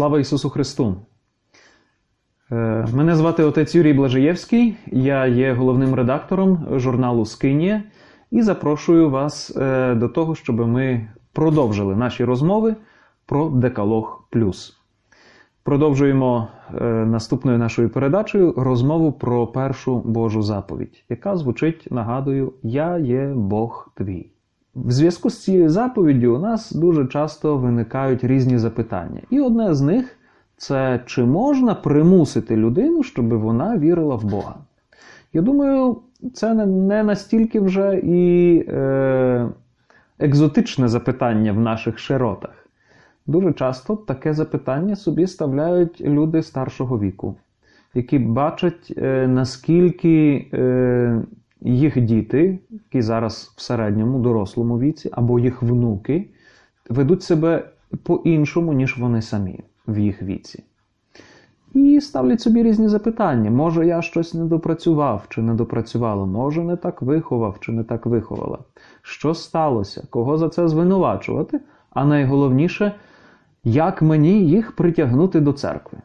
Слава Ісусу Христу! Е, мене звати отець Юрій Блажиєвський, я є головним редактором журналу Скинія і запрошую вас е, до того, щоб ми продовжили наші розмови про Декалог Плюс. Продовжуємо е, наступною нашою передачею розмову про першу Божу заповідь, яка звучить, нагадую, Я є Бог твій. В зв'язку з цією заповіддю у нас дуже часто виникають різні запитання. І одне з них це чи можна примусити людину, щоб вона вірила в Бога. Я думаю, це не настільки вже і е, екзотичне запитання в наших широтах. Дуже часто таке запитання собі ставляють люди старшого віку, які бачать, е, наскільки е, їх діти, які зараз в середньому дорослому віці, або їх внуки, ведуть себе по-іншому, ніж вони самі в їх віці. І ставлять собі різні запитання. Може, я щось не допрацював чи не допрацювала, може, не так виховав чи не так виховала. Що сталося? Кого за це звинувачувати? А найголовніше, як мені їх притягнути до церкви?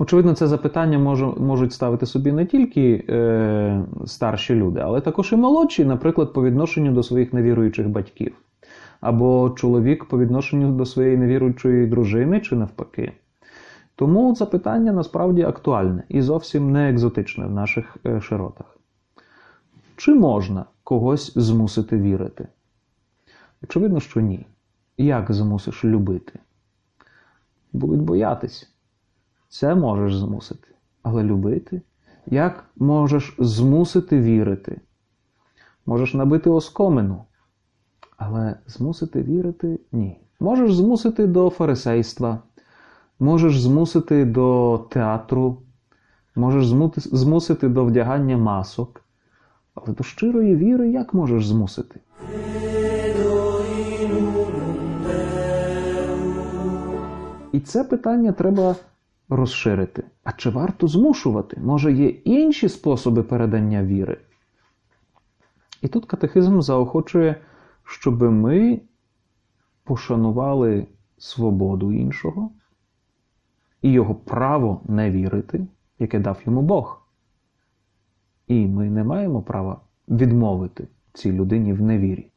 Очевидно, це запитання можуть ставити собі не тільки е, старші люди, але також і молодші, наприклад, по відношенню до своїх невіруючих батьків, або чоловік по відношенню до своєї невіруючої дружини чи навпаки. Тому запитання насправді актуальне і зовсім не екзотичне в наших е, широтах. Чи можна когось змусити вірити? Очевидно, що ні. Як змусиш любити? Будуть боятись. Це можеш змусити. Але любити? Як можеш змусити вірити? Можеш набити оскомину. Але змусити вірити ні. Можеш змусити до фарисейства, можеш змусити до театру, можеш змусити до вдягання масок. Але до щирої віри як можеш змусити? І це питання треба розширити. А чи варто змушувати? Може, є інші способи передання віри? І тут катехизм заохочує, щоб ми пошанували свободу іншого і його право не вірити, яке дав йому Бог. І ми не маємо права відмовити цій людині в невірі.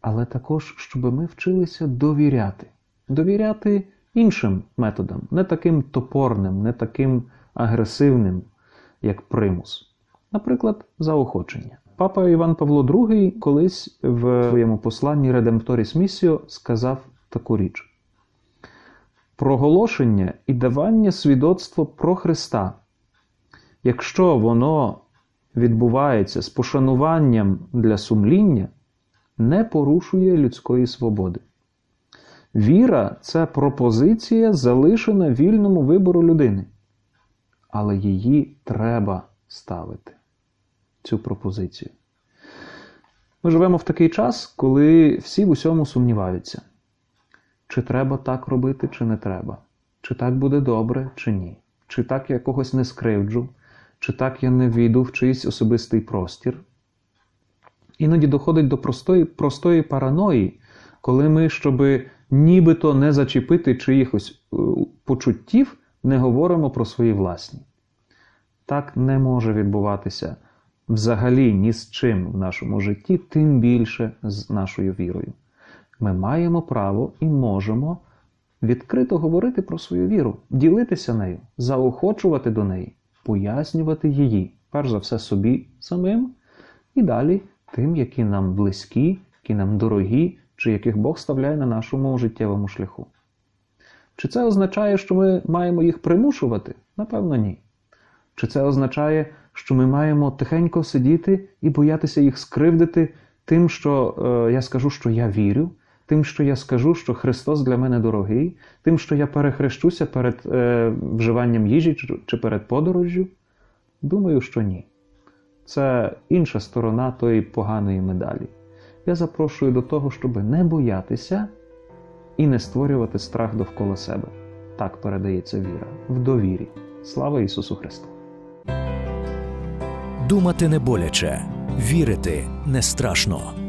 Але також, щоб ми вчилися довіряти. Довіряти іншим методом, не таким топорним, не таким агресивним, як примус. Наприклад, заохочення. Папа Іван Павло II колись в своєму посланні Redemptoris Missio сказав таку річ: проголошення і давання свідоцтва про Христа, якщо воно відбувається з пошануванням для сумління, не порушує людської свободи. Віра це пропозиція, залишена вільному вибору людини. Але її треба ставити, цю пропозицію. Ми живемо в такий час, коли всі в усьому сумніваються, чи треба так робити, чи не треба, чи так буде добре, чи ні, чи так я когось не скривджу, чи так я не війду в чийсь особистий простір. Іноді доходить до простої простої параної, коли ми, щоби нібито не зачепити чиїхось е, почуттів, не говоримо про свої власні. Так не може відбуватися взагалі ні з чим в нашому житті, тим більше з нашою вірою. Ми маємо право і можемо відкрито говорити про свою віру, ділитися нею, заохочувати до неї, пояснювати її, перш за все, собі самим, і далі тим, які нам близькі, які нам дорогі, чи яких Бог ставляє на нашому життєвому шляху. Чи це означає, що ми маємо їх примушувати? Напевно, ні. Чи це означає, що ми маємо тихенько сидіти і боятися їх скривдити тим, що е, я скажу, що я вірю, тим, що я скажу, що Христос для мене дорогий, тим, що я перехрещуся перед е, вживанням їжі чи, чи перед подорожжю? Думаю, що ні. Це інша сторона тої поганої медалі я запрошую до того, щоб не боятися і не створювати страх довкола себе. Так передається віра в довірі. Слава Ісусу Христу! Думати не боляче, вірити не страшно.